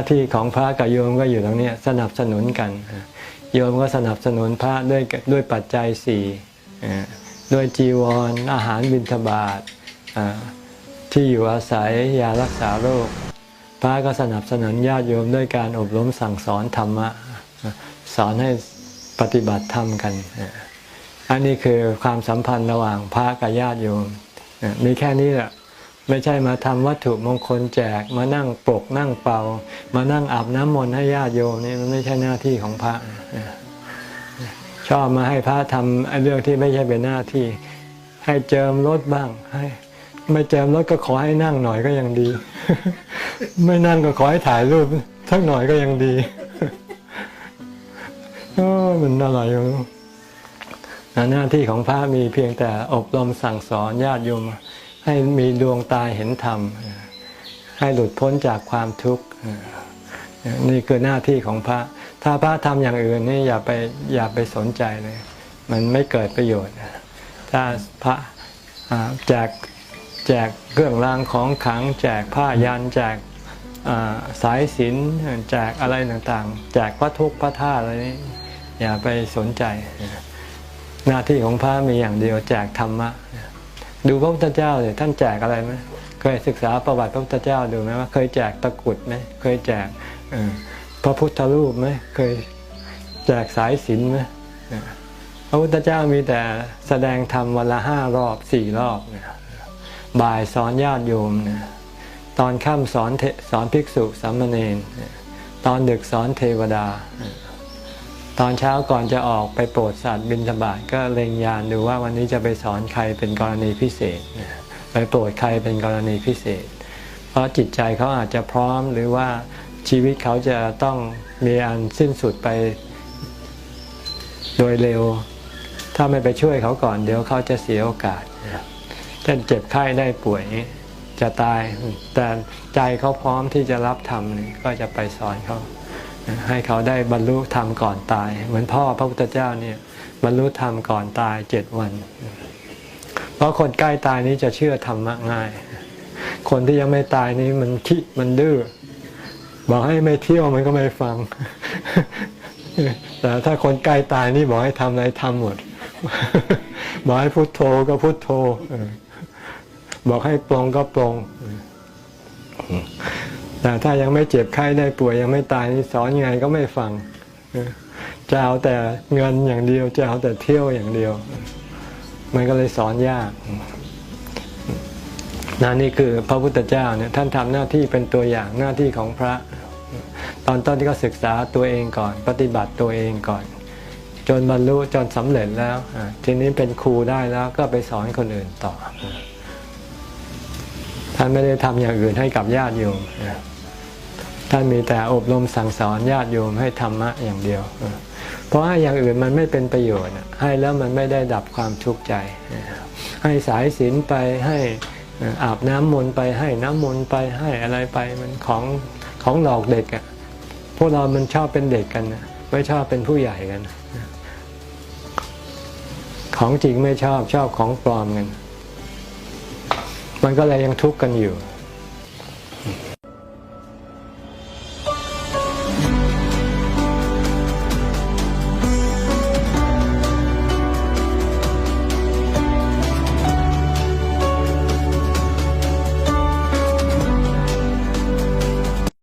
าที่ของพระกับโยมก็อยู่ตรงนี้สนับสนุนกันโยมก็สนับสนุนพระด้วยด้วยปัจจัยสี่ด้วยจีวรออาหารบิณฑบาตที่อยู่อาศัยยารักษาโรค พระก็สนับสนุนญาติโยมด้วยการอบรมสั่งสอนธรรมะสอนให้ปฏิบัติธรรมกัน อันนี้คือความสัมพันธ์ระหว่างพระกับญาติโยมมีแค่นี้แหละ ไม่ใช่มาทำวัตถุมงคลแจก มานั่งปกนั่งเป่า มานั่งอาบน้ำมนต์ให้ญาติโยมนี่มันไม่ใช่หน้าที่ของพระชอบมาให้พระทำไอ้เรื่องที่ไม่ใช่เป็นหน้าที่ ให้เจิมรถบ้าง ให้ไม่เจิมรถก็ขอให้นั่งหน่อยก็ยังดี ไม่นั่งก็ขอให้ถ่ายรูปสักหน่อยก็ยังดีโอ้มันอะไรอยู่หน้าที่ของพระมีเพียงแต่อบรมสั่งสอนญาติโยม ให้มีดวงตาเห็นธรรม ให้หลุดพ้นจากความทุกข์นี่คือหน้าที่ของพระ ถ้าพระทำอย่างอื่นนี่อย่าไปอย่าไปสนใจเลย มันไม่เกิดประโยชน์ ถ้าพระแจกแจกเครื่องรางของขลัง แจกผ้ายันแจกสายสิญจนแจกอะไรต่างๆ แจกพระทุกข์พระท่าอะไรนี่อย่าไปสนใจ หน้าที่ของพระมีอย่างเดียวแจกธรรมะ ดูพระพุทธเจ้าเนี่ยท่านแจกอะไรไหมเคยศึกษาประวัติพระพุทธเจ้าดูไหมว่า เคยแจกตะกรุดไหมเคยแจกพระพุทธรูปไหมเคยแจกสายสิญจนไหมพระพุทธเจ้ามีแต่แสดงธรรมวันละห้ารอบสี่รอบเนี่ยบ่ายสอนญาติโยมเนี่ยตอนค่ำสอนสอนภิกษุสามเณรตอนดึกสอนเทวดา ตอนเช้าก่อนจะออกไปโปรดสัตว์บิณฑบาตก็เล็งยานดูว่าวันนี้จะไปสอนใครเป็นกรณีพิเศษ ไปโปรดใครเป็นกรณีพิเศษ เพราะจิตใจเขาอาจจะพร้อมหรือว่าชีวิตเขาจะต้องมีอันสิ้นสุดไปโดยเร็ว ถ้าไม่ไปช่วยเขาก่อนเดี๋ยวเขาจะเสียโอกาสเช่นเจ็บไข้ได้ป่วยจะตาย แต่ใจเขาพร้อมที่จะรับธรรมก็จะไปสอนเขา ให้เขาได้บรรลุธรรมก่อนตาย เหมือนพ่อพระพุทธเจ้าเนี่ยบรรลุธรรมก่อนตายเจ็ดวัน เพราะคนใกล้ตายนี้จะเชื่อธรรมะง่าย คนที่ยังไม่ตายนี้มันขี้มันดื้อบอกให้ไม่เที่ยวมันก็ไม่ฟัง แต่ถ้าคนใกล้ตายนี่บอกให้ทำอะไรทำหมด บอกให้พุโทโธก็พุโทโธบอกให้ปลงก็ปลง แต่ถ้ายังไม่เจ็บไข้ได้ป่วยยังไม่ตายนี่สอนยังไงก็ไม่ฟังจะเอาแต่เงินอย่างเดียวจะเอาแต่เที่ยวอย่างเดียว มันก็เลยสอนยากนะนี่คือพระพุทธเจ้าเนี่ยท่านทำหน้าที่เป็นตัวอย่างหน้าที่ของพระ ตอนต้นที่ก็ศึกษาตัวเองก่อน ปฏิบัติตัวเองก่อน จนบรรลุจนสำเร็จแล้วทีนี้เป็นครูได้แล้วก็ไปสอนคนอื่นต่อ ท่านไม่ได้ทำอย่างอื่นให้กับญาติโยมท่านมีแต่อบรมสั่งสอนญาติโยมให้ธรรมะอย่างเดียว เพราะให้อย่างอื่นมันไม่เป็นประโยชน์ ให้แล้วมันไม่ได้ดับความทุกข์ใจ ให้สายศีลไปให้อาบน้ำมนต์ไปให้น้ำมนต์ไปให้อะไรไปมันของของหลอกเด็กอะพวกเรามันชอบเป็นเด็กกันนะไม่ชอบเป็นผู้ใหญ่กัน ของจริงไม่ชอบชอบของปลอมกัน มันก็เลยยังทุกข์กันอยู่